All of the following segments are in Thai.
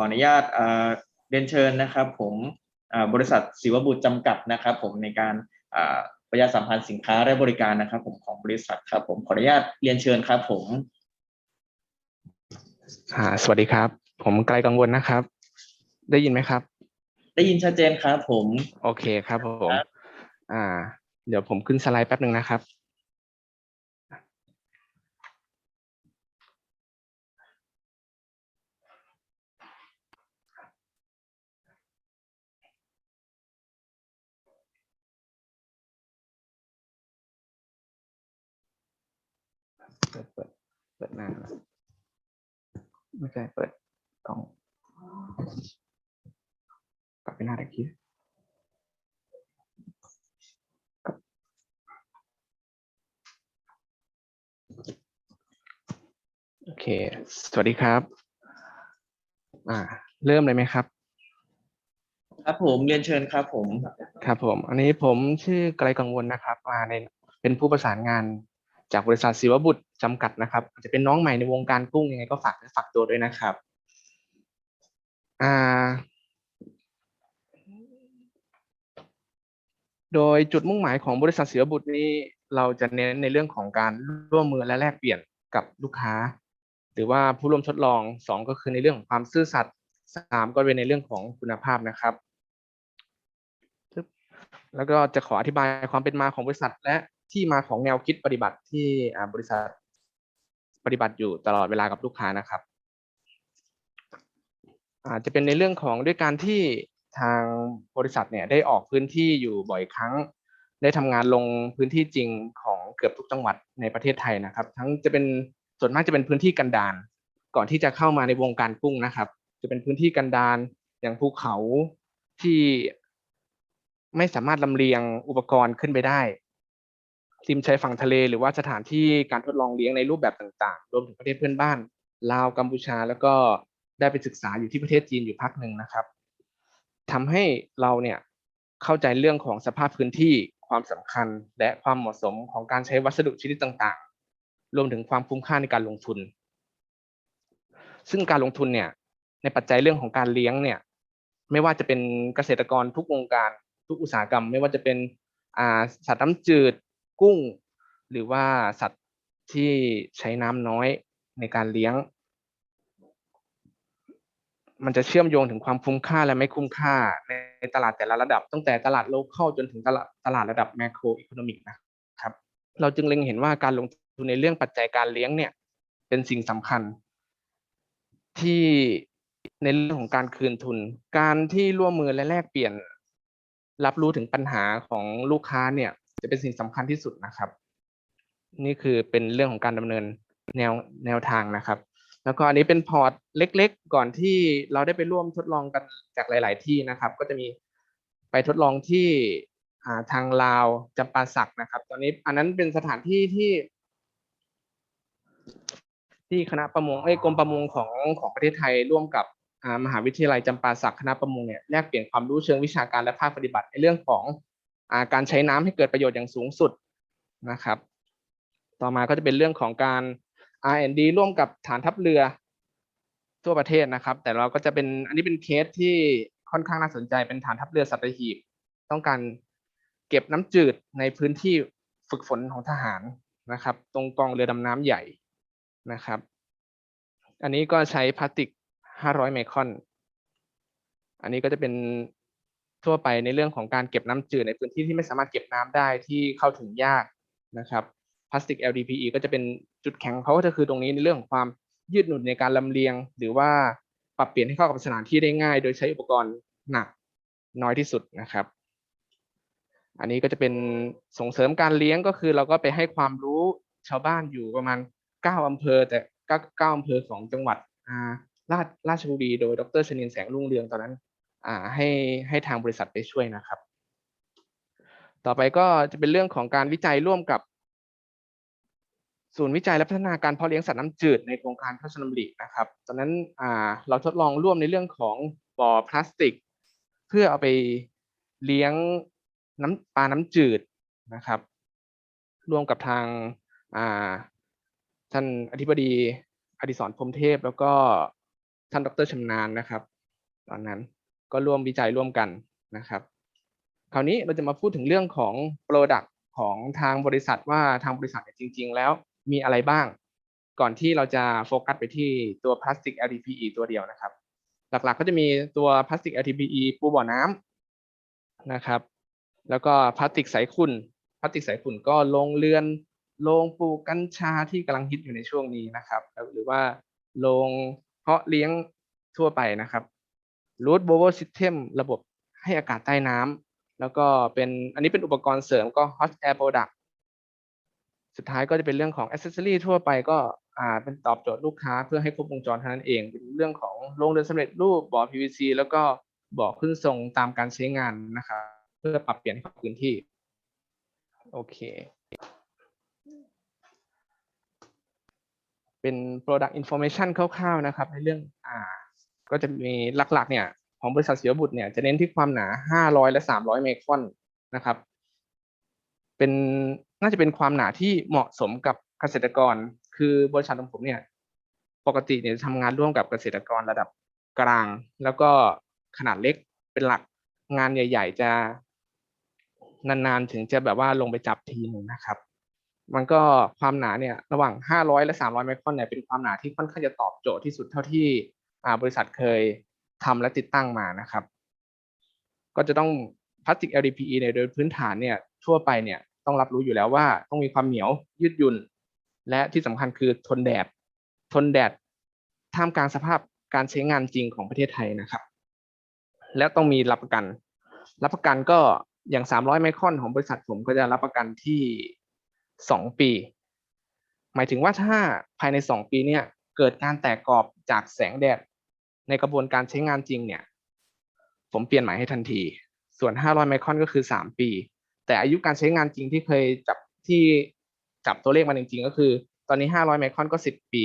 ออนุญาตเอ่อเรียนเชิญนะครับ ผมอ่าบริษัทศิวบุตรจำกัดนะครับ ผมในการอ่าประชาสัมพันธ์สินค้าและบริการนะครับ ผมของบริษัทครับ ผมขออนุญาตเรียนเชิญครับ ผมอ่าสวัสดีครับ ผมไกลกังวลนะครับ ได้ยินไหมครับ ได้ยินชัดเจนครับ ผม โอเคครับผมครับอ่า เดี๋ยวผมขึ้นสไลด์แป๊บหนึ่งนะครับ เปิดเปิดเปิดหน้าก่อนไม่ใช่เปิดกล้องกลับไปหน้าตะกี้โอเค สวัสดีครับ อ่า เริ่มเลยไหมครับ ครับผมเรียนเชิญครับผม ครับผม อันนี้ผมชื่อไกลกังวลนะครับ มาในเป็นผู้ประสานงาน จากบริษัทศิวบุตรจำกัดนะครับอาจจะเป็นน้องใหม่ในวงการกุ้งยังไงก็ฝากฝากตัวด้วยนะครับอ่าโดยจุดมุ่งหมายของบริษัทศิวบุตรนี้เราจะเน้นในเรื่องของการร่วมมือและแลกเปลี่ยนกับลูกค้า หรือว่าผู้ร่วมทดลองสองก็คือในเรื่องของความซื่อสัตย์สามก็เป็นในเรื่องของคุณภาพนะครับแล้วก็จะขออธิบายความเป็นมาของบริษัท และ ที่มาของแนวคิดปฏิบัติที่บริษัทปฏิบัติอยู่ตลอดเวลากับลูกค้านะครับอาจจะเป็นในเรื่องของด้วยการที่ทางบริษัทเนี่ยได้ออกพื้นที่อยู่บ่อยครั้ง ได้ทำงานลงพื้นที่จริงของเกือบทุกจังหวัดในประเทศไทยนะครับ ทั้งจะเป็นส่วนมากจะเป็นพื้นที่กันดารก่อนที่จะเข้ามาในวงการกุ้งนะครับ จะเป็นพื้นที่กันดารอย่างภูเขาที่ไม่สามารถลำเลียงอุปกรณ์ขึ้นไปได้ ริมชายฝั่งทะเลหรือว่าสถานที่การทดลองเลี้ยงในรูปแบบต่างๆ รวมถึงประเทศเพื่อนบ้านลาวกัมพูชา แล้วก็ได้ไปศึกษาอยู่ที่ประเทศจีนอยู่พักหนึ่งนะครับทำให้เราเนี่ยเข้าใจเรื่องของสภาพพื้นที่ความสำคัญ และความเหมาะสมของการใช้วัสดุชนิดต่างๆ รวมถึงความคุ้มค่าในการลงทุน ซึ่งการลงทุนเนี่ยในปัจจัยเรื่องของการเลี้ยงเนี่ยไม่ว่าจะเป็นเกษตรกรทุกวงการทุกอุตสาหกรรม ไม่ว่าจะเป็นอาสัตว์น้ำจืด กุ้ง หรือว่าสัตว์ที่ใช้น้ำน้อยในการเลี้ยง มันจะเชื่อมโยงถึงความคุ้มค่าและไม่คุ้มค่าในตลาดแต่ละระดับ ตั้งแต่ตลาดโลเคอลจนถึงตลาดตลาดระดับแมโครอีโคโนมิกนะครับ เราจึงเล็งเห็นว่าการลงทุนในเรื่องปัจจัยการเลี้ยงเนี่ยเป็นสิ่งสำคัญ ที่ในเรื่องของการคืนทุน การที่ร่วมมือและแลกเปลี่ยน รับรู้ถึงปัญหาของลูกค้าเนี่ย จะเป็นสิ่งสำคัญที่สุดนะครับ นี่คือเป็นเรื่องของการดำเนินแนวแนวทางนะครับ แล้วก็อันนี้เป็นพอร์ตเล็ก ๆ ก่อนที่เราได้ไปร่วมทดลองกันจากหลาย ๆ ที่นะครับ ก็จะมีไปทดลองที่าทางลาวจำปาสักนะครับ ตอนนี้อันนั้นเป็นสถานที่ที่ที่คณะประมงเอ้กรมประมงของของประเทศไทยร่วมกับมหาวิทยาลัยจำปาสักคณะประมงเนี่ยแลกเปลี่ยนความรู้เชิงวิชาการและภาคปฏิบัติในเรื่องของ การใช้น้ำให้เกิดประโยชน์อย่างสูงสุดนะครับ ต่อมาก็จะเป็นเรื่องของการ R&D ร่วมกับฐานทัพเรือทั่วประเทศนะครับ แต่เราก็จะเป็นอันนี้เป็นเคสที่ค่อนข้างน่าสนใจเป็นฐานทัพเรือสัตหีบ ต้องการเก็บน้ำจืดในพื้นที่ฝึกฝนของทหารนะครับ ตรงกองเรือดำน้ำใหญ่นะครับ อันนี้ก็ใช้พลาสติก 500 ไมครอน อันนี้ก็จะเป็น ทั่วไปในเรื่องของการเก็บน้ำจืดในพื้นที่ที่ไม่สามารถเก็บน้ำได้ที่เข้าถึงยากนะครับพลาสติก LDPE ก็จะเป็นจุดแข็งเขาก็คือตรงนี้ในเรื่องของความยืดหยุ่นในการลำเลียง หรือว่าปรับเปลี่ยนให้เข้ากับสถานที่ได้ง่าย โดยใช้อุปกรณ์หนักน้อยที่สุดนะครับ อันนี้ก็จะเป็นส่งเสริมการเลี้ยงก็คือเราก็ไปให้ความรู้ชาวบ้านอยู่ประมาณเก้าอำเภอ แต่เก้าเก้าอำเภอของจังหวัดอ่าราชราชบุรีโดยดรชนินแสงรุ่งเรืองตอนนั้น ให้ให้ทางบริษัทไปช่วยนะครับ ต่อไปก็จะเป็นเรื่องของการวิจัยร่วมกับศูนย์วิจัยและพัฒนาการเพาะเลี้ยงสัตว์น้ำจืดในโครงการพระราชดำรินะครับ ตอนนั้นอ่าเราทดลองร่วมในเรื่องของบ่อพลาสติก เพื่อเอาไปเลี้ยงน้ำปลาน้ำจืดนะครับ ร่วมกับทางอ่าท่านอธิบดีอดิศรพรมเทพ แล้วก็ท่านดรชำนาญนะครับ ตอนนั้น ก็ร่วมวิจัยร่วมกันนะครับ คราวนี้เราจะมาพูดถึงเรื่องของ Product ของทางบริษัทว่าทางบริษัทจริง ๆ แล้วมีอะไรบ้าง ก่อนที่เราจะโฟกัสไปที่ตัวพลาสติก LDPE ตัวเดียวนะครับ หลักๆก็จะมีตัวพลาสติก LDPE ปูบ่อน้ำนะครับ แล้วก็พลาสติกใสขุ่นพลาสติกใสขุ่นก็ลงเรือนโรงปลูกกัญชาที่กำลังฮิตอยู่ในช่วงนี้นะครับ หรือว่าโรงเพาะเลี้ยงทั่วไปนะครับ root blower system ระบบให้อากาศใต้น้ำแล้วก็เป็นอันนี้เป็นอุปกรณ์เสริมก็ hot air product สุดท้ายก็จะเป็นเรื่องของ accessory ทั่วไปก็อ่าเป็นตอบโจทย์ลูกค้าเพื่อให้ครบวงจรเท่านั้นเองเป็นเรื่องของโรงเรือนสำเร็จรูปบ่อ PVC แล้วก็บ่อขึ้นทรงตามการใช้งานนะครับเพื่อปรับเปลี่ยนให้กับพื้นที่ โอเค เป็น product information คร่าวๆนะครับ ในเรื่องอ่า ก็จะมีหลักๆเนี่ยของบริษัทเสียบุตรเนี่ยจะเน้นที่ความหนา 500 และ 300เมครอนนะครับ เป็นน่าจะเป็นความหนาที่เหมาะสมกับเกษตรกร คือบริษัทของผมเนี่ยปกติเนี่ยทำงานร่วมกับเกษตรกรระดับกลาง แล้วก็ขนาดเล็กเป็นหลักงานใหญ่ ๆ จะนานๆถึงจะแบบว่าลงไปจับทีหนึ่งนะครับ มันก็ความหนาเนี่ยระหว่าง 500 และ 300 ไมครอนเนี่ยเป็นความหนาที่ค่อนข้างจะตอบโจทย์ที่สุดเท่าที่ บริษัทเคยทำและติดตั้งมานะครับ ก็จะต้องพลาสติก LDPE เนี่ยโดยพื้นฐานเนี่ยทั่วไปเนี่ยต้องรับรู้อยู่แล้วว่าต้องมีความเหนียวยืดหยุ่น และที่สำคัญคือทนแดด ทนแดดท่ามกลางสภาพการใช้งานจริงของประเทศไทยนะครับ และต้องมีรับประกัน รับประกันก็อย่าง 300 ไมครอนของบริษัทผมก็จะรับประกันที่ 2 ปี หมายถึงว่าถ้าภายใน 2 ปีเนี่ยเกิดการแตกกรอบจากแสงแดด ในกระบวนการใช้งานจริงเนี่ย ผมเปลี่ยนหม่ให้ทันที ส่วน 500 ไมครอนก็คือ 3 ปี แต่อายุการใช้งานจริงที่เคยจับที่จับตัวเลขมาจริงๆ ก็คือ ตอนนี้ 500 ไมครอนก็ 10 ปี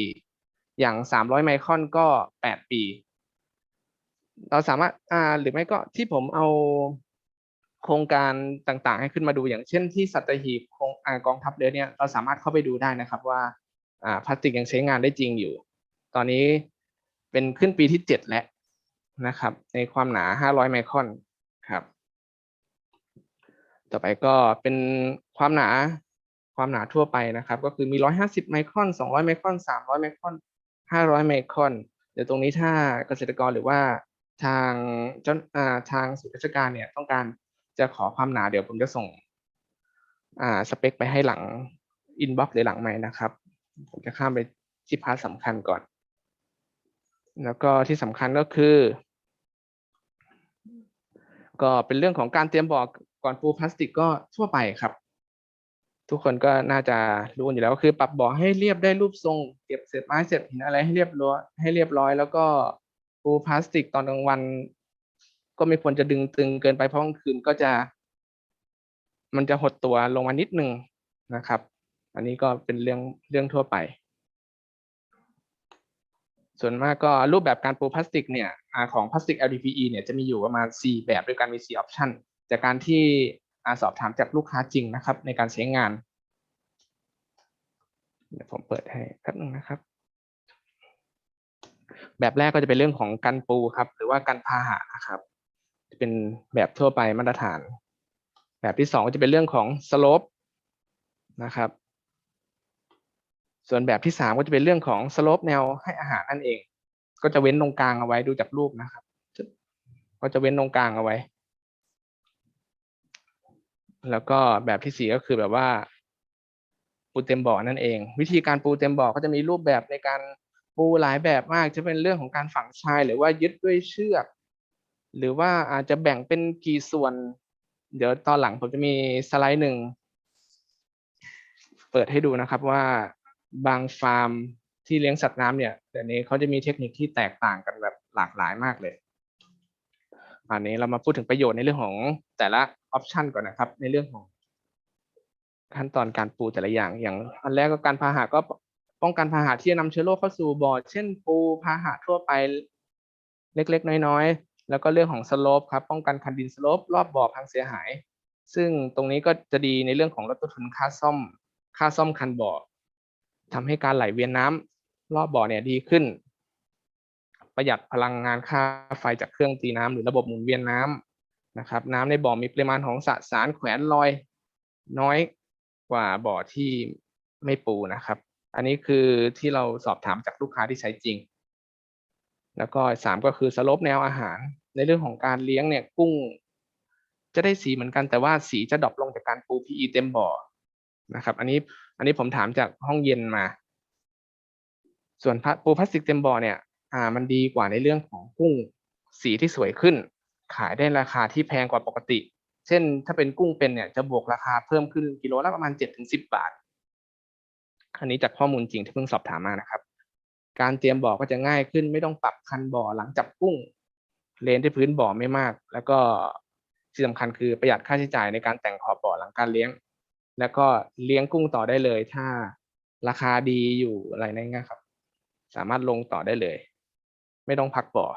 อย่าง 300 ไมครอนก็ 8 ปี เราสามารถอ่าหรือไม่ก็ที่ผมเอาโครงการต่างๆ ให้ขึ้นมาดูอย่างเช่นที่สัตหีบโครงกองทัพเรือเนี่ยเราสามารถเข้าไปดูได้นะครับว่าพลาสติกยังใช้งานได้จริงอยู่ ตอนนี้ เป็นขึ้นปีที่7แล้วนะครับ ในความหนา500ไมครอนครับ ต่อไปก็เป็นความหนาความหนาทั่วไปนะครับ ก็คือมี150ไมครอน200ไมครอน300ไมครอน500ไมครอนเดี๋ยวตรงนี้ถ้าเกษตรกรหรือว่าทางเจ้าทางศูนราชการเนี่ยต้องการจะขอความหนาเดี๋ยวผมจะส่งอ่าสเปคไปให้หลังอินบ็อกซ์หรือหลังไมค์นะครับ ผมจะข้ามไปที่พาร์ทสำคัญก่อน แล้วก็ที่สำคัญก็คือ ก็เป็นเรื่องของการเตรียมบ่อก่อนปูพลาสติกก็ทั่วไปครับ ทุกคนก็น่าจะรู้อยู่แล้วก็คือ ปรับบ่อให้เรียบได้รูปทรงเก็บเศษไม้เศษหินอะไรให้เรียบร้อยให้เรียบร้อย แล้วก็ปูพลาสติกตอนกลางวัน ก็ไม่ควรจะดึงตึงเกินไปเพราะกลางคืนก็จะ มันจะหดตัวลงมานิดนึงนะครับ อันนี้ก็เป็นเรื่องเรื่องทั่วไป ส่วนมากก็รูปแบบการปูพลาสติกเนี่ยของพลาสติก LDPE เนี่ยจะมีอยู่ประมาณ 4 แบบด้วยกันมี 4 ออปชันจากการที่สอบถามจากลูกค้าจริงนะครับ ในการใช้งาน เดี๋ยวผมเปิดให้แป๊บนึงนะครับ แบบแรกก็จะเป็นเรื่องของการปูครับ หรือว่าการพาหะนะครับ จะเป็นแบบทั่วไปมาตรฐาน แบบที่สองก็จะเป็นเรื่องของสโลปนะครับ ส่วนแบบที่สามก็จะเป็นเรื่องของสโลปแนวให้อาหารนั่นเอง ก็จะเว้นตรงกลางเอาไว้ดูจากรูปนะครับ ก็จะเว้นตรงกลางเอาไว้ แล้วก็แบบที่สี่ก็คือแบบว่าปูเต็มบ่อนั่นเอง วิธีการปูเต็มบ่อก็จะมีรูปแบบในการปูหลายแบบมากจะเป็นเรื่องของการฝังชายหรือว่ายึดด้วยเชือก หรือว่าอาจจะแบ่งเป็นกี่ส่วน เดี๋ยวตอนหลังผมจะมีสไลด์หนึ่งเปิดให้ดูนะครับว่า บางฟาร์มที่เลี้ยงสัตว์น้ำเนี่ยเดี๋ยวนี้เขาจะมีเทคนิคที่แตกต่างกันแบบหลากหลายมากเลยอันนี้เรามาพูดถึงประโยชน์ในเรื่องของแต่ละออปชันก่อนนะครับ ในเรื่องของ ขั้นตอนการปูแต่ละอย่างอย่างอันแรกก็การพาหะก็ป้องกันพาหะที่จะนำเชื้อโรคเข้าสู่บ่อเช่นปูพาหะทั่วไปเล็กๆ น้อยๆ แล้วก็เรื่องของสโลปครับป้องกันคันดินสโลปรอบบ่อพังเสียหาย ซึ่งตรงนี้ก็จะดีในเรื่องของลดต้นทุนค่าซ่อม ค่าซ่อมคันบ่อ ทำให้การไหลเวียนน้ำรอบบ่อเนี่ยดีขึ้น ประหยัดพลังงานค่าไฟจากเครื่องตีน้ำหรือระบบหมุนเวียนน้ำนะครับ น้ำในบ่อมีปริมาณของสสารแขวนลอยน้อยกว่าบ่อที่ไม่ปูนะครับ อันนี้คือที่เราสอบถามจากลูกค้าที่ใช้จริง แล้วก็สามก็คือสลบแนวอาหาร ในเรื่องของการเลี้ยงเนี่ยกุ้ง จะได้สีเหมือนกันแต่ว่าสีจะดรอปลงจากการปู PE เต็มบ่อ นะครับ อันนี้อันนี้ผมถามจากห้องเย็นมา ส่วนปูพลาสติกเต็มบ่อเนี่ย อ่า มันดีกว่าในเรื่องของกุ้งสีที่สวยขึ้น ขายได้ราคาที่แพงกว่าปกติ เช่น ถ้าเป็นกุ้งเป็นเนี่ยจะบวกราคาเพิ่มขึ้นกิโลละประมาณเจ็ดถึงสิบบาท อันนี้จากข้อมูลจริงที่เพิ่งสอบถามมานะครับ การเตรียมบ่อก็จะง่ายขึ้น ไม่ต้องปรับคันบ่อหลังจับกุ้ง เลนที่พื้นบ่อไม่มาก แล้วก็ที่สำคัญคือประหยัดค่าใช้จ่ายในการแต่งขอบบ่อหลังการเลี้ยง แล้วก็เลี้ยงกุ้งต่อได้เลย ถ้าราคาดีอยู่อะไรนั่นเงี้ยครับ สามารถลงต่อได้เลย ไม่ต้องพักบ่อ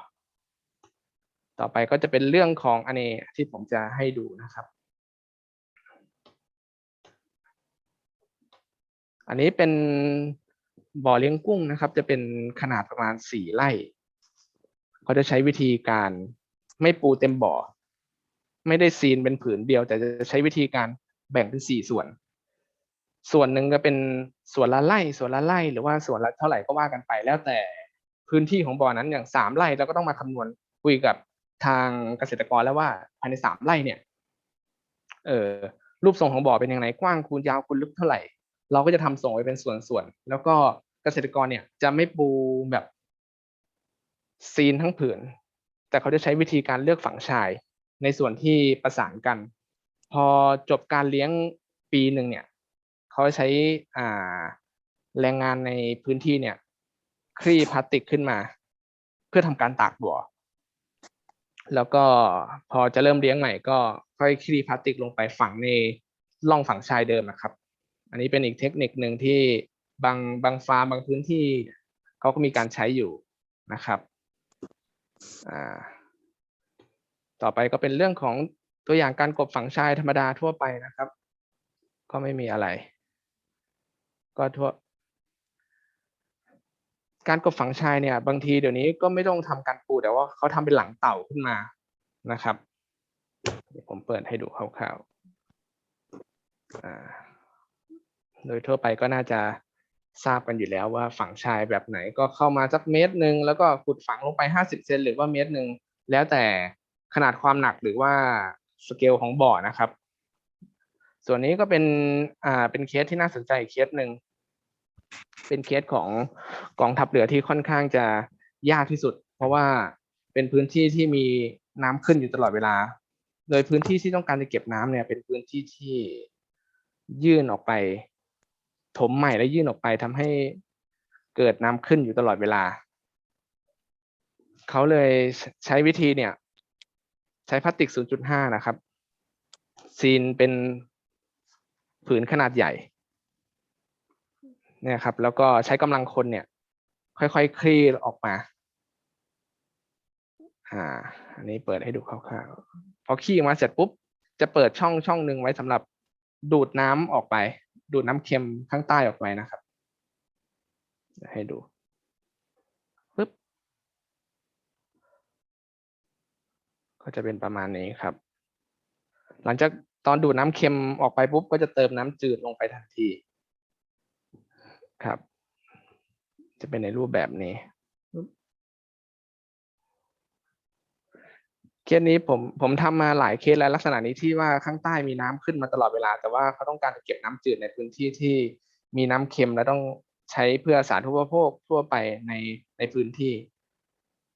ต่อไปก็จะเป็นเรื่องของอันนี้ที่ผมจะให้ดูนะครับ อันนี้เป็นบ่อเลี้ยงกุ้งนะครับ จะเป็นขนาดประมาณสี่ไร่เขาจะใช้วิธีการไม่ปูเต็มบ่อ ไม่ได้ซีนเป็นผืนเดียว แต่จะใช้วิธีการ แบ่งเป็นสี่ส่วน ส่วนหนึ่งก็เป็นส่วนละไร่ส่วนละไร่หรือว่าส่วนละเท่าไหร่ก็ว่ากันไป แล้วแต่พื้นที่ของบ่อนั้นอย่างสามไร่เราก็ต้องมาคำนวณคุยกับทางเกษตรกรแล้วว่าภายในสามไร่เนี่ย เออรูปทรงของบ่อเป็นอยังไงกว้างคูณยาวคูณลึกเท่าไหร่ เราก็จะทำส่งไปเป็นส่วนๆแล้วก็เกษตรกรเนี่ยจะไม่ปูแบบซีนทั้งผืน แต่เขาจะใช้วิธีการเลือกฝังชายในส่วนที่ประสานกัน พอจบการเลี้ยงปีหนึ่งเนี่ยเขาใช้อ่าแรงงานในพื้นที่เนี่ย คลี่พลาสติกขึ้นมา เพื่อทำการตากบ่อแล้วก็พอจะเริ่มเลี้ยงใหม่ก็ค่อยคลี่พลาสติกลงไปฝังในร่องฝังชายเดิมนะครับ อันนี้เป็นอีกเทคนิคหนึ่งที่บางบางฟาร์มบางพื้นที่เขาก็มีการใช้อยู่นะครับ ต่อไปก็เป็นเรื่องของ ตัวอย่างการกบฝังชายธรรมดาทั่วไปนะครับ ก็ไม่มีอะไร ก็ทั่ว การกบฝังชายเนี่ย บางทีเดี๋ยวนี้ก็ไม่ต้องทำการปูแต่ว่าเขาทำเป็นหลังเต่าขึ้นมานะครับเดี๋ยวผมเปิดให้ดูคร่าวๆโดยทั่วไปก็น่าจะทราบกันอยู่แล้วว่าฝังชายแบบไหนก็เข้ามาสักเมตรหนึ่งแล้วก็ขุดฝังลงไปห้าสิบเซนหรือว่าเมตรหนึ่งแล้วแต่ขนาดความหนักหรือว่า สเกลของบ่อนะครับ ส่วนนี้ก็เป็นอ่าเป็นเคสที่น่าสนใจเคสหนึ่งเป็นเคสของกองทัพเรือที่ค่อนข้างจะยากที่สุด เพราะว่าเป็นพื้นที่ที่มีน้ำขึ้นอยู่ตลอดเวลา โดยพื้นที่ที่ต้องการจะเก็บน้ำเนี่ย เป็นพื้นที่ที่ยื่นออกไป ถมใหม่แล้วยื่นออกไปทำให้เกิดน้ำขึ้นอยู่ตลอดเวลา เขาเลยใช้วิธีเนี่ย ใช้พลาสติก 0.5 นะครับ ซีนเป็นผืนขนาดใหญ่เนี่ยครับ แล้วก็ใช้กำลังคนเนี่ย ค่อยๆคคลี่ออกมาอ่าอันนี้เปิดให้ดูคร่าวๆพอขี้ออกมาเสร็จปุ๊บ จะเปิดช่องช่องหนึ่งไว้สำหรับดูดน้ำออกไป ดูดน้ำเค็มข้างใต้ออกไปนะครับ ให้ดูปึ๊บ ก็จะเป็นประมาณนี้ครับ หลังจากตอนดูดน้ำเค็มออกไปปุ๊บก็จะเติมน้ำจืดลงไปทันทีครับ จะเป็นในรูปแบบนี้เคสนี้ผมผมทำมาหลายเคสแล้วลักษณะนี้ที่ว่าข้างใต้มีน้ำขึ้นมาตลอดเวลา แต่ว่าเขาต้องการเก็บน้ำจืดในพื้นที่ที่มีน้ำเค็มและต้องใช้เพื่อสาธารณูปโภคทั่วไปในในพื้นที่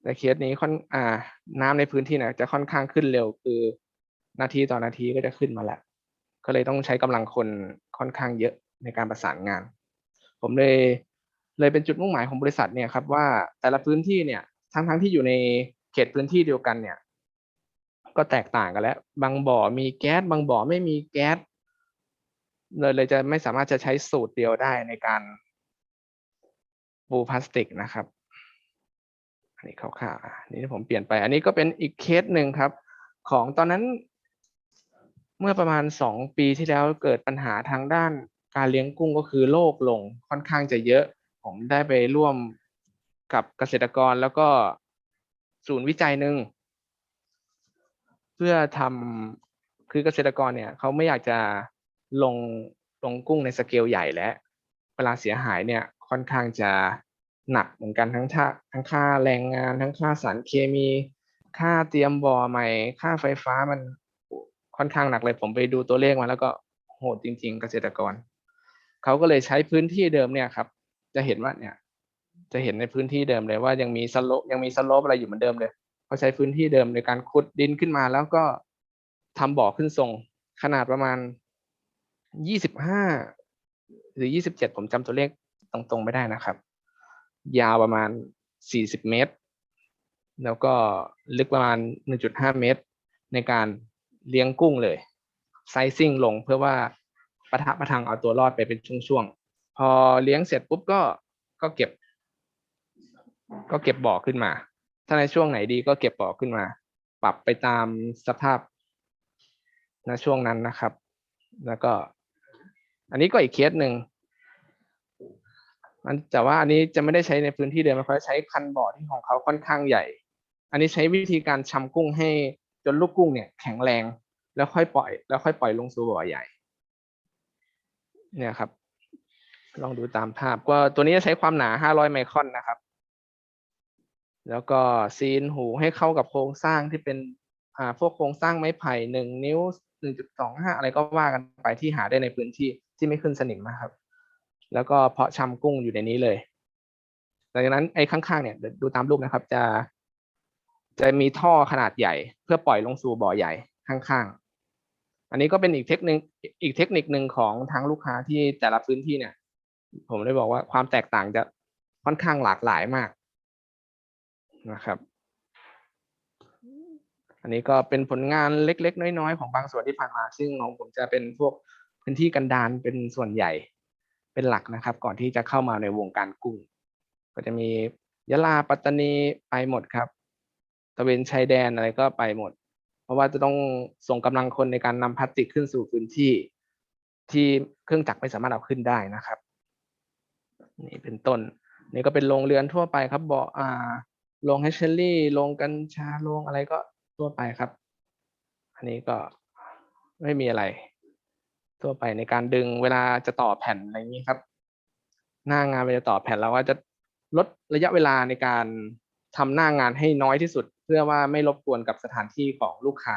แต่เคสนี้ค่อนอ่า น้ำในพื้นที่เนี่ยจะค่อนข้างขึ้นเร็วคือ นาทีต่อนาทีก็จะขึ้นมาแล้วก็เลยต้องใช้กำลังคนค่อนข้างเยอะในการประสานงาน ผมเลยเลยเป็นจุดมุ่งหมายของบริษัทเนี่ยครับว่าแต่ละพื้นที่เนี่ยทั้งทั้งที่อยู่ในเขตพื้นที่เดียวกันเนี่ย ก็แตกต่างกันแล้ว บางบ่อมีแก๊สบางบ่อไม่มีแก๊สเลยเลยจะไม่สามารถจะใช้สูตรเดียวได้ในการปูพลาสติกนะครับ อันนี้คร่าวๆนี่ผมเปลี่ยนไปอันนี้ก็เป็นอีกเคสหนึ่งครับ ของตอนนั้น เมื่อประมาณสองปีที่แล้วเกิดปัญหาทางด้านการเลี้ยงกุ้งก็คือโรคลงค่อนข้างจะเยอะ ผมได้ไปร่วมกับเกษตรกรแล้วก็ศูนย์วิจัยหนึ่งเพื่อทำคือเกษตรกรเนี่ยเขาไม่อยากจะลงลงกุ้งในสเกลใหญ่และเวลาเสียหายเนี่ยค่อนข้างจะ หนักเหมือนกันทั้งค่าทั้งค่าแรงงาน ทั้งค่าสารเคมี ค่าเตรียมบ่อใหม่ ค่าไฟฟ้ามันค่อนข้างหนักเลยผมไปดูตัวเลขมาแล้วก็โหดจริง ๆ เกษตรกรเขาก็เลยใช้พื้นที่เดิมเนี่ยครับ จะเห็นว่าเนี่ย จะเห็นในพื้นที่เดิมเลยว่ายังมีสโลปยังมีสโลปอะไรอยู่เหมือนเดิมเลยเขาใช้พื้นที่เดิมในการขุดดินขึ้นมาแล้วก็ทำบ่อขึ้นทรงขนาดประมาณยี่สิบห้าหรือยี่สิบเจ็ดผมจำตัวเลขตรงๆไม่ได้นะครับ ยาวประมาณสี่สิบเมตร แล้วก็ลึกประมาณหนึ่งจุดห้าเมตร ในการเลี้ยงกุ้งเลย ไซซิ่งลงเพื่อว่าประทะประทังเอาตัวรอดไปเป็นช่วงๆ พอเลี้ยงเสร็จปุ๊บก็ก็เก็บ ก็เก็บบ่อขึ้นมา ถ้าในช่วงไหนดีก็เก็บบ่อขึ้นมา ปรับไปตามสภาพณช่วงนั้นนะครับ แล้วก็ อันนี้ก็อีกเคสหนึ่ง มันแต่ว่าอันนี้จะไม่ได้ใช้ในพื้นที่เดิมเขาะใช้คันบ่อที่ของเขาค่อนข้างใหญ่ อันนี้ใช้วิธีการชำกุ้งให้จนลูกกุ้งเนี่ยแข็งแรง แล้วค่อยปล่อย แล้วค่อยปล่อยลงสู่บ่อใหญ่ เนี่ยครับ ลองดูตามภาพก็ตัวนี้จะใช้ความหนา 500 ไมครอนนะครับ แล้วก็ซีนหูให้เข้ากับโครงสร้างที่เป็นอ่าพวกโครงสร้างไม้ไผ่หนึ่งนิ้ว 1.25 อะไรก็ว่ากันไปที่หาได้ในพื้นที่ที่ไม่ขึ้นสนิมนะครับ แล้วก็เพาะชำกุ้งอยู่ในนี้เลยหลังจากนั้นไอ้ข้างๆเนี่ยดูตามรูปนะครับ จะ จะมีท่อขนาดใหญ่ เพื่อปล่อยลงสู่บ่อใหญ่ข้างๆ อันนี้ก็เป็นอีกเทคนิคอีกเทคนิคหนึ่งของทางลูกค้าที่แต่ละพื้นที่เนี่ย ผมได้บอกว่าความแตกต่างจะค่อนข้างหลากหลายมากนะครับ อันนี้ก็เป็นผลงานเล็ก ๆ น้อย ๆ ของบางส่วนที่ผ่านมา ซึ่งของผมจะเป็นพวกพื้นที่กันดารเป็นส่วนใหญ่ เป็นหลักนะครับ ก่อนที่จะเข้ามาในวงการกุ้ง ก็จะมียะลาปัตตานีไปหมดครับตะเวนชายแดนอะไรก็ไปหมด เพราะว่าจะต้องส่งกำลังคนในการนำพลาสติกขึ้นสู่พื้นที่ ที่เครื่องจักรไม่สามารถเอาขึ้นได้นะครับ นี่เป็นต้น นี่ก็เป็นโรงเรือนทั่วไปครับบ่ออ่าโรงแฮชเชอรี่โรงกัญชาโรงอะไรก็ทั่วไปครับ อันนี้ก็ไม่มีอะไร ทั่วไปในการดึงเวลาจะต่อแผ่นอะไรอย่างนี้ครับ หน้างานเวลาต่อแผ่นเราก็จะลดระยะเวลาในการทำหน้างานให้น้อยที่สุด เพื่อว่าไม่รบกวนกับสถานที่ของลูกค้า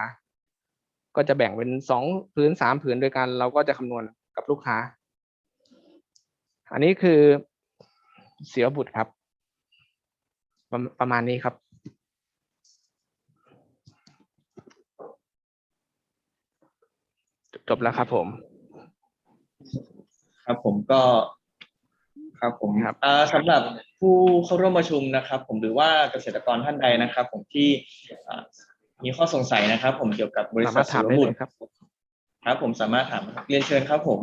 ก็จะแบ่งเป็นสองผืนสามผืนโดยกันเราก็จะคำนวณกับลูกค้า อันนี้คือเสียบุตรครับ ประประมาณนี้ครับจบแล้วครับผม ครับผมก็ ครับผมครับอ่าสำหรับผู้เข้าร่วมประชุมนะครับ ผมหรือว่าเกษตรกรท่านใดนะครับ ผมที่อ่ามีข้อสงสัยนะครับ ผมเกี่ยวกับบริสาษัมาทรถถามศิวได้บุเลตรยครับ ครับ ผมสามารถถามเรียนเชิญครับ ผม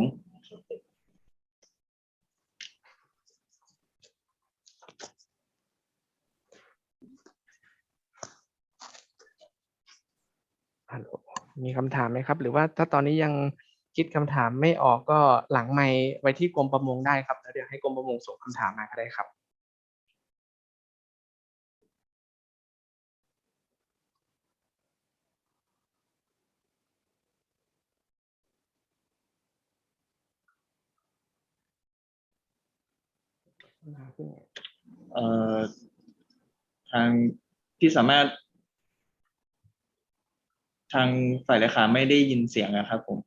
ฮัลโหลมีคำถามไหมครับ หรือว่าถ้าตอนนี้ยัง คิดคำถามไม่ออกก็หลังไมไว้ที่กรมประมงได้ครับแล้วเดี๋ยวให้กรมประมงส่งคำถามมาก็ได้ครับเอ่อทางที่สามารถ ทางฝ่ายเลขาไม่ได้ยินเสียงนะครับผม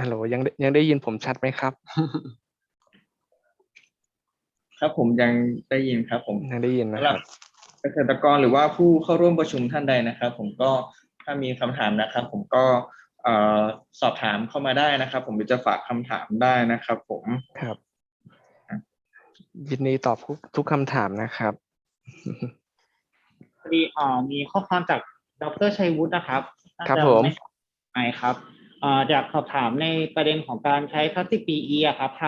ฮัลโหลยังได้ยังได้ยินผมชัดไหมครับ ครับผมยังได้ยินครับ ผมยังได้ยินนะสำหครัรับบเกษตรกรหรือว่าผู้เข้าร่วมประชุมท่านใดนะครับ ผมก็ถ้ามีคำถามนะครับ ผมก็เอ่อสอบถามเข้ามาได้นะครับ ผมหรือจะฝากคำถามได้นะครับ ผมครับ ยินดีตอบทุกทุกคำถามนะครับ พอดีเอ่อมีข้อความจากดรชัยวุฒินะครับน่าครับจะผมไครับเอ่อ อยากสอบถามในประเด็นของการใช้พลาสติก PE อะครับท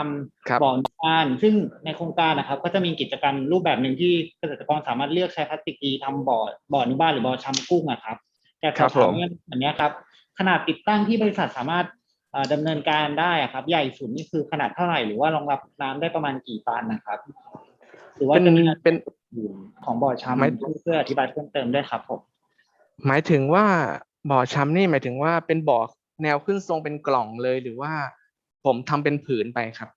ครับำบ่อการซึ่งในโครงการนะครับ ก็จะมีกิจกรรมรูปแบบหนึ่งที่เกษตรกรสามารถเลือกใช้พลาสติกดีทำบ่อบ่ออนุบาลหรือบ่อชำกุ้งอะครับแต่สอบถามเรื่องอันเนี้ยครับ ขนาดติดตั้งที่บริษัทสามารถเอ่อดำเนินการได้อะครับ ใหญ่สุดนี่คือขนาดเท่าไหร่หรือว่ารองรับน้ำได้ประมาณกี่ตันนะครับ หรือว่าเป็นจะมีเป็นของบ่อชไม่ำเพื่ออธิบายเพิ่มเติมด้วยครับผมหมายถึงว่าบ่อช้ำนี่หมายถึงว่าเป็นบ่อ แนวขึ้นทรงเป็นกล่องเลยหรือว่า ผมทำเป็นผืนไปครับ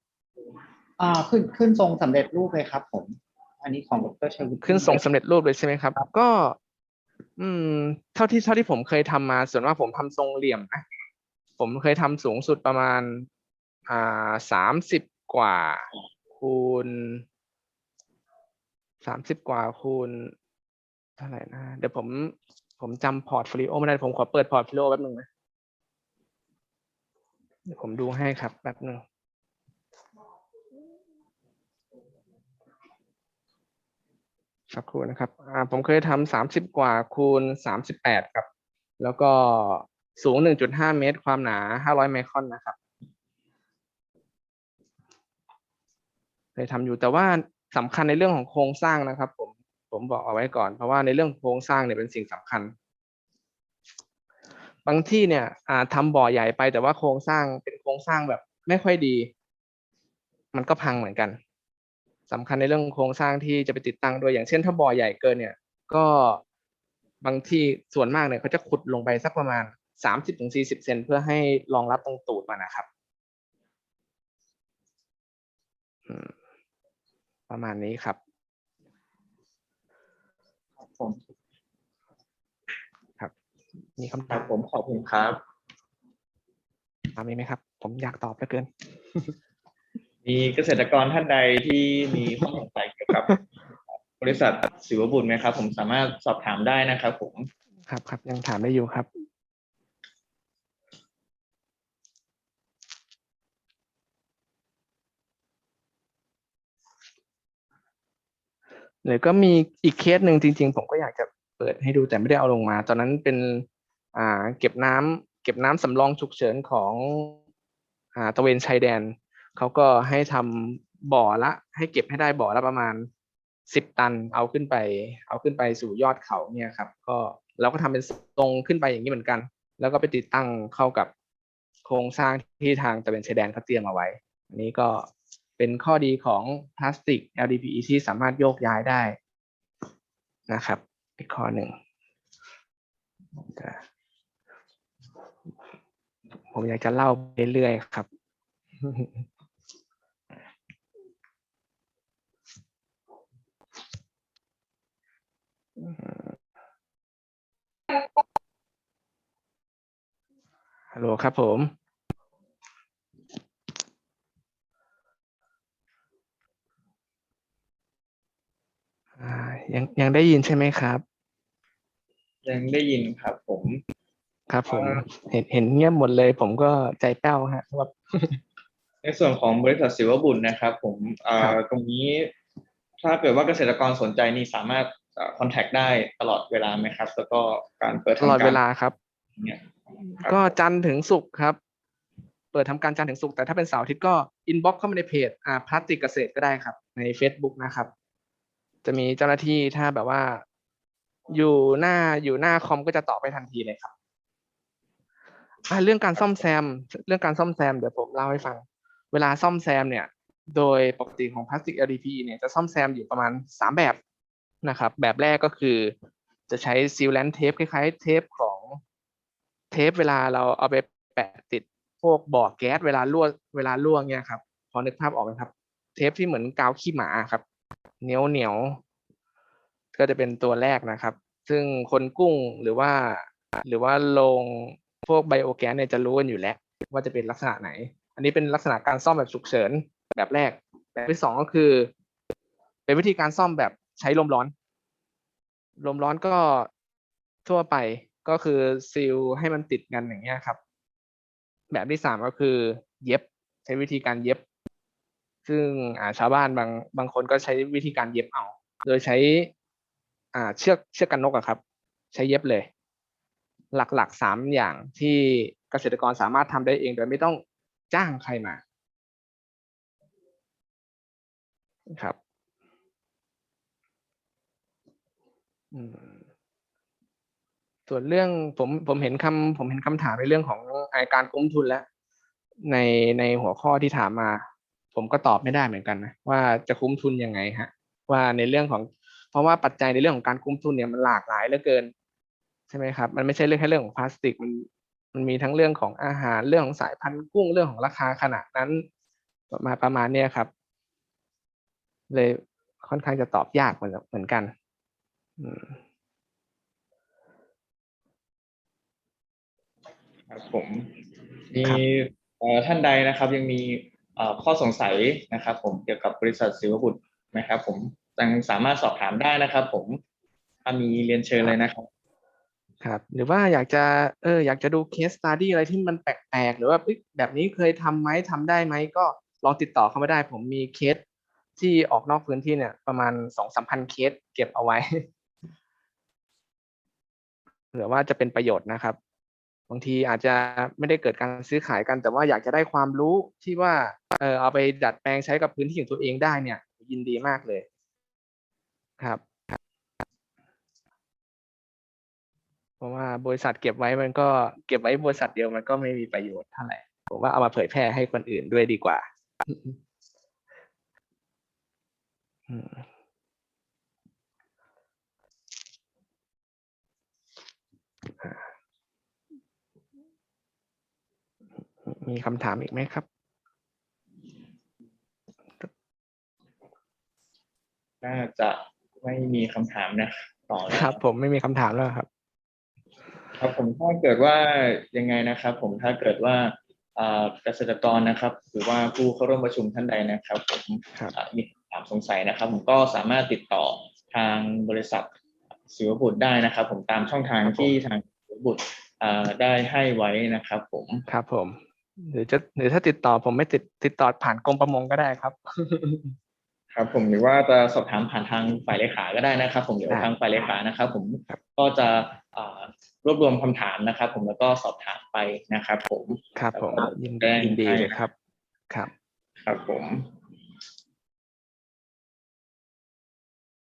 อ่าขึ้นขึ้นทรงสำเร็จรูปเลยครับ ผม อันนี้ของดรชัยวุฒิขึ้นทรงสำเร็จรูปเลยใช่ไหมครับ ก็ อืม เท่าที่เท่าที่ผมเคยทำมา ส่วนมากผมทำทรงเหลี่ยมนะผมเคยทำสูงสุดประมาณ อ่าสามสิบกว่า คูณสามสิบกว่าคูณเท่าไหร่นะเดี๋ยวผมผมจำพอร์ตโฟลิโอไม่ได้ผมขอเปิดพอร์ตโฟลิโอแป๊บหนึ่งนะ เดี๋ยวผมดูให้ครับแป๊บหนึ่งสักครู่นะครับอ่าผมเคยทำสามสิบกว่าคูณสามสิบแปดครับ แล้วก็สูงหนึ่งจุดห้าเมตร ความหนาห้าร้อยไมครอนนะครับเคยทำอยู่แต่ว่าสำคัญในเรื่องของโครงสร้างนะครับ ผมผมบอกเอาไว้ก่อน เพราะว่าในเรื่องโครงสร้างเนี่ยเป็นสิ่งสำคัญ บางที่เนี่ยอ่าทำบ่อใหญ่ไปแต่ว่าโครงสร้างเป็นโครงสร้างแบบไม่ค่อยดี มันก็พังเหมือนกันสำคัญในเรื่องโครงสร้างที่จะไปติดตั้งด้วยอย่างเช่น ถ้าบ่อใหญ่เกินเนี่ย ก็บางที่ส่วนมากเนี่ยเขาจะขุดลงไปสักประมาณสามสิบถึงสี่สิบเซนเพื่อให้รองรับตรงตูดมันนะครับประมาณนี้ครับครับผม มีคำคถารัมบผมขอบคุณครับถามมีไหมครับ ผมอยากตอบเหลือเกิน มีเกษตรกรท่านใดที่มีข้อสงสัยเกี่ยวกับ บริษัทศิวบุตรไหมครับ ผมสามารถสอบถามได้นะครับผมครับครับยังถามได้อยู่ครับหรือก็มีอีกเคสหนึ่งจริง ๆ ผมก็อยากจะเปิดให้ดูแต่ไม่ได้เอาลงมา ตอนนั้นเป็น อ่าเก็บน้ำเก็บน้ำสำรองฉุกเฉินของอ่าตะเวนชายแดนเขาก็ให้ทำบ่อละ ให้เก็บให้ได้บ่อละประมาณสิบตันเอาขึ้นไป เอาขึ้นไปสู่ยอดเขาเนี่ยครับ ก็เราก็ทำเป็นตรงขึ้นไปอย่างนี้เหมือนกัน แล้วก็ไปติดตั้งเข้ากับโครงสร้างที่ทางตะเวนชายแดนเขาเตรียมเอาไว้ อันนี้ก็เป็นข้อดีของพลาสติก LDPE ที่สามารถโยกย้ายได้นะครับ อีกข้อหนึ่ง ผมอยากจะเล่าเรื่อยๆครับ ฮัลโหลครับผม ยังยังได้ยินใช่ไหมครับ ยังได้ยินครับผม ครับผมอ่าเห็นเห็นเงียบหมดเลย ผมก็ใจแป้วฮะว่าในส่วนของบริษัทศิวบุตรนะครับ ผมเอ่อครับตรงนี้ ถ้าเกิดว่าเกษตรกรสนใจนี่สามารถคอนแทคได้ตลอดเวลาไหมครับ แล้วก็การเปิดตทำลอดการเวลาครับเนี่ยครับก็จันทร์ถึงศุกร์ครับ เปิดทำการจันทร์ถึงศุกร์แต่ถ้าเป็นเสาร์อาทิตย์ก็อินบ็อกเข้ามาในเพจอ่าพลาสติกเกษตรก็ได้ครับ ใน Facebook นะครับ จะมีเจ้าหน้าที่ถ้าแบบว่า อยู่หน้าอยู่หน้าคอมก็จะตอบไปทันทีเลยครับอ่า เรื่องการซ่อมแซม เรื่องการซ่อมแซมเดี๋ยวผมเล่าให้ฟัง เวลาซ่อมแซมเนี่ย โดยปกติของพลาสติก LDP เนี่ยจะซ่อมแซมอยู่ประมาณสามแบบนะครับ แบบแรกก็คือ จะใช้ซีลแลนเทปคล้ายๆ เทปของเทปเวลาเราเอาไปแปะติดพวกบ่อแก๊สเวลารั่วเวลารั่วเนี่ยครับ พอนึกภาพออกไหมครับ เทปที่เหมือนกาวขี้หมาครับเหนียวเหนียวก็จะเป็นตัวแรกนะครับ ซึ่งคนกุ้งหรือว่า หรือว่าโรง พวกไบโอแก๊สเนี่ยจะรู้กันอยู่แล้ว ว่าจะเป็นลักษณะไหน อันนี้เป็นลักษณะการซ่อมแบบฉุกเฉินแบบแรก แบบที่สองก็คือ เป็นวิธีการซ่อมแบบใช้ลมร้อน ลมร้อนก็ทั่วไปก็คือซีลให้มันติดกันอย่างเงี้ยครับ แบบที่สามก็คือเย็บใช้วิธีการเย็บ ซึ่งอ่าชาวบ้านบางบางคนก็ใช้วิธีการเย็บเอา โดยใช้อ่าเชือกเชือกกันนกอะครับ ใช้เย็บเลย หลักๆสามอย่างที่เกษตรกรสามารถทำได้เองโดยไม่ต้องจ้างใครมาครับส่วนเรื่องผมผมเห็นคำผมเห็นคำถามในเรื่องของไอการคุ้มทุนแล้ว ในในหัวข้อที่ถามมา ผมก็ตอบไม่ได้เหมือนกันนะว่าจะคุ้มทุนยังไงฮะ ว่าในเรื่องของ เพราะว่าปัจจัยในเรื่องของการคุ้มทุนเนี่ยมันหลากหลายเหลือเกิน ใช่ไหมครับ มันไม่ใช่เรื่องแค่เรื่องของพลาสติกมันมันมีทั้งเรื่องของอาหารเรื่องของสายพันธุ์กุ้งเรื่องของราคาขนาดนั้นประมาณประมาณเนี้ยครับ เลยค่อนข้างจะตอบยากเหมือนเหมือนกันอืมครับผมมีครับเอ่อท่านใดนะครับ ยังมีเอ่อข้อสงสัยนะครับ ผมเกี่ยวกับบริษัทศิวบุตรนะครับ ผมยังสามารถสอบถามได้นะครับ ผมถ้ามีเรียนเชิญเลยนะครับ ครับ หรือว่าอยากจะเอออยากจะดูเคส e ต u d y อะไรที่มันแปลกๆ หรือว่าเอ้ยแบบนี้เคยทำไหมทำได้ไหมก็ลองติดต่อเข้ามาได้ ผมมีเคสที่ออกนอกพื้นที่เนี่ย ประมาณสองสามพันเคสเก็บเอาไว้หรือว่าจะเป็นประโยชน์นะครับ บางทีอาจจะไม่ได้เกิดการซื้อขายกัน แต่ว่าอยากจะได้ความรู้ที่ว่าเออเอาไปดัดแปลงใช้กับพื้นที่ของตัวเองได้เนี่ย ยินดีมากเลยครับ เพราะว่าบริษัทเก็บไว้มันก็เก็บไว้บริษัทเดียวมันก็ไม่มีประโยชน์เท่าไหร่ผมว่าเอามาเผยแพร่ให้คนอื่นด้วยดีกว่าม,มีคำถามอีกไหมครับ น่าจะไม่มีคำถามนะ ต่อครับ ผมไม่มีคำถามแล้วครับ ครับผมถ้าเกิดว่ายังไงนะครับ ผมถ้าเกิดว่าอ่าเกษตรกรนะครับ หรือว่าผู้เข้าร่วมประชุมท่านใดนะครับ ผมครับอ่ามีคำถามสงสัยนะครับ ผมก็สามารถติดต่อทางบริษัทศิวบุตรได้นะครับ ผมตามช่องทางที่ทางศิวบุตรอ่าได้ให้ไว้นะครับ ผมครับผม หรือจะหรือถ้าติดต่อผมไม่ติดติดต่อผ่านกรมประมงก็ได้ครับ ครับผมหรือว่าจะสอบถามผ่านทางฝ่ายเลขาก็ได้นะครับ ผมเดี๋ยวได้ทางฝ่ายเลขานะครับ ผมครับก็จะอ่ารวบรวมคำถามนะครับ ผมแล้วก็สอบถามไปนะครับ ผมครับผมยินแจ้ดีงยินดีให้เลยครับครับ ครับผม